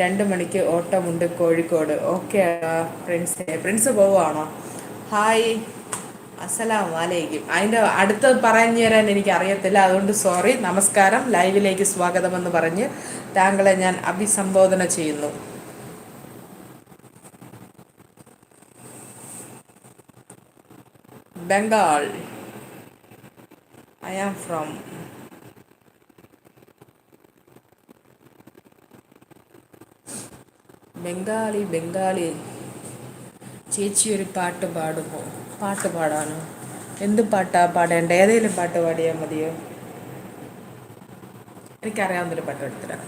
രണ്ട് മണിക്ക് ഓട്ടമുണ്ട് കോഴിക്കോട്. ഓക്കെ പ്രിൻസ് പ്രിൻസ് പോവുകയാണോ? ഹായ് അസ്സലാം വലൈക്കും അതിന്റെ അടുത്ത് പറഞ്ഞു തരാൻ എനിക്ക് അറിയത്തില്ല. അതുകൊണ്ട് സോറി നമസ്കാരം. ലൈവിലേക്ക് സ്വാഗതമെന്ന് പറഞ്ഞ് താങ്കളെ ഞാൻ അഭിസംബോധന ചെയ്യുന്നു. Bengal I am from Bengali Bengali. ചേച്ചി ഒരു പാട്ട് പാടുമോ? പാട്ട് പാടാനോ? എന്ത് പാട്ടാ പാടേണ്ട? ഏതെങ്കിലും പാട്ട് പാടിയാൽ മതിയോ? എനിക്കറിയാവുന്നൊരു പാട്ട് എടുത്തരാം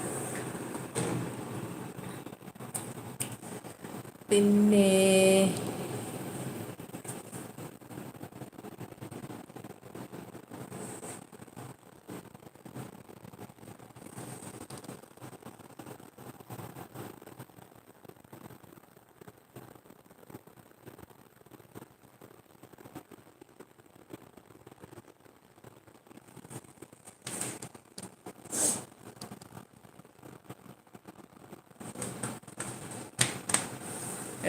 പിന്നെ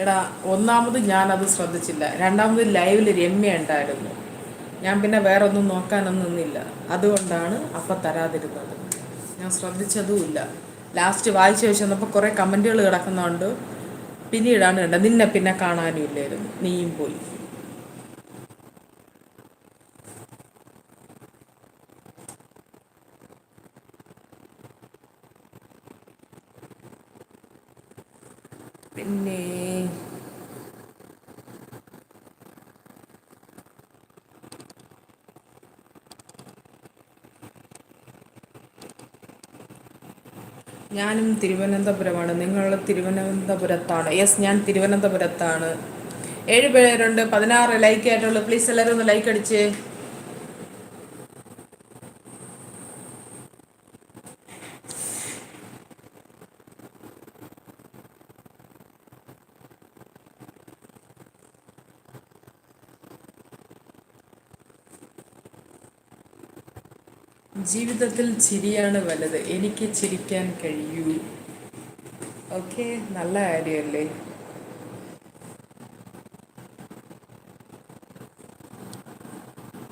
എടാ ഒന്നാമത് ഞാനത് ശ്രദ്ധിച്ചില്ല. രണ്ടാമത് ലൈവിൽ രമ്യ ഉണ്ടായിരുന്നു. ഞാൻ പിന്നെ വേറെ ഒന്നും നോക്കാനൊന്നും നിന്നില്ല. അതുകൊണ്ടാണ് അപ്പം തരാതിരുന്നത്. ഞാൻ ശ്രദ്ധിച്ചതുമില്ല ലാസ്റ്റ് വായിച്ചു വെച്ച് വന്നപ്പോൾ കുറേ കമന്റുകൾ കിടക്കുന്നതുകൊണ്ട് പിന്നീടാണ് കണ്ടത്. നിന്നെ പിന്നെ കാണാനും ഇല്ലായിരുന്നു. നീയും പോയി. പിന്നെ ഞാനും തിരുവനന്തപുരമാണ്. നിങ്ങൾ തിരുവനന്തപുരത്താണ്. യെസ് ഞാൻ തിരുവനന്തപുരത്താണ്. ഏഴ് പേരുണ്ട് പതിനാറ് ലൈക്ക് ആയിട്ടുള്ളൂ. പ്ലീസ് എല്ലാവരും ഒന്ന് ലൈക്ക് അടിച്ച്. ജീവിതത്തിൽ ചിരിയാണ് വലുത്. എനിക്ക് ചിരിക്കാൻ കഴിയൂ. ഓക്കെ നല്ല കാര്യമല്ലേ?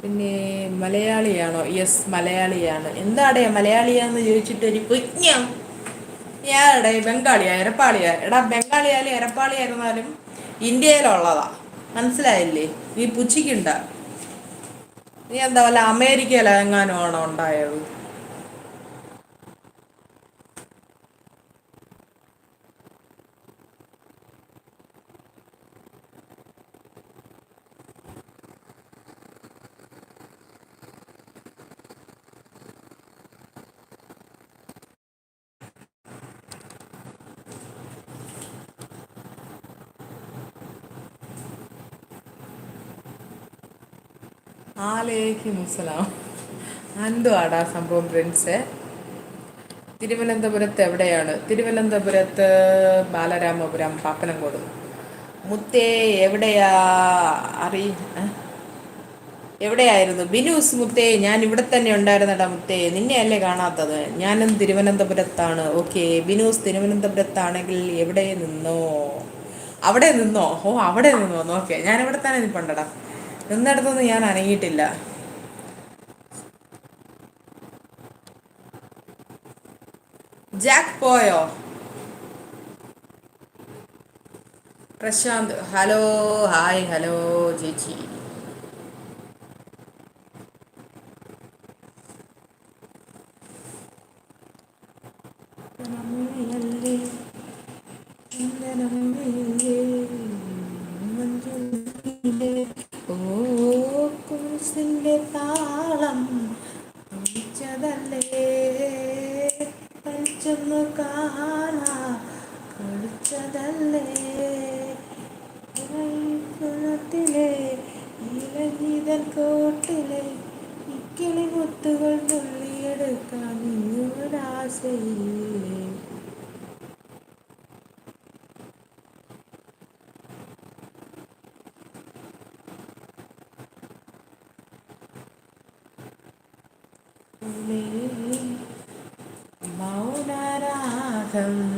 പിന്നെ മലയാളിയാണോ? യെസ് മലയാളിയാണ്. എന്താടേ മലയാളിയാന്ന് ചോദിച്ചിട്ട് ഒരു കുഞ്ഞം. ഞാടെ ബംഗാളിയാ എരപ്പാളിയാ എടാ ബംഗാളിയായാലും എരപ്പാളിയായിരുന്നാലും ഇന്ത്യയിലുള്ളതാ. മനസ്സിലായില്ലേ? നീ പുച്ഛിക്കണ്ട നീ എന്താ വല്ല അമേരിക്കയിലെങ്ങാനും ആണോ ഉണ്ടായത്? ആലേക്കും എന്തുവാടാ സംഭവം ഫ്രണ്ട്സ് തിരുവനന്തപുരത്ത് എവിടെയാണ്? തിരുവനന്തപുരത്ത് ബാലരാമപുരം പാപ്പനംകോട്. മുത്തേ എവിടെയാ? അറി എവിടെയായിരുന്നു? ബിനുസ് മുത്തേ ഞാൻ ഇവിടെ തന്നെ ഉണ്ടായിരുന്നടാ മുത്തേ. നിന്നെ അല്ലേ കാണാത്തത്? ഞാനും തിരുവനന്തപുരത്താണ്. ഓക്കെ ബിനുസ് തിരുവനന്തപുരത്താണെങ്കിൽ എവിടെ നിന്നോ? അവിടെ നിന്നോ? ഓ അവിടെ നിന്നോ? ഓക്കെ ഞാൻ ഇവിടെ തന്നെ നിൽപ്പണ്ടടാ നിന്നിടത്തൊന്നും ഞാൻ അനങ്ങിയിട്ടില്ല. ജാക്ക് പോയോ? പ്രശാന്ത് ഹലോ ഹായ് ഹലോ ചേച്ചി. നമ്മയല്ലേ, കുരിശിന്റെ താളം ഒളിച്ചതല്ലേ കളിച്ചൊന്നു കാണാ കളിച്ചതല്ലേ? കുളത്തിലെ കോട്ടിലെ ഇക്കിളി മുത്തുകൾ തുള്ളിയെടുക്കാൻ ഇങ്ങൊരാശയില്ലേ മൗനരാഗ സുപ്രഭാതം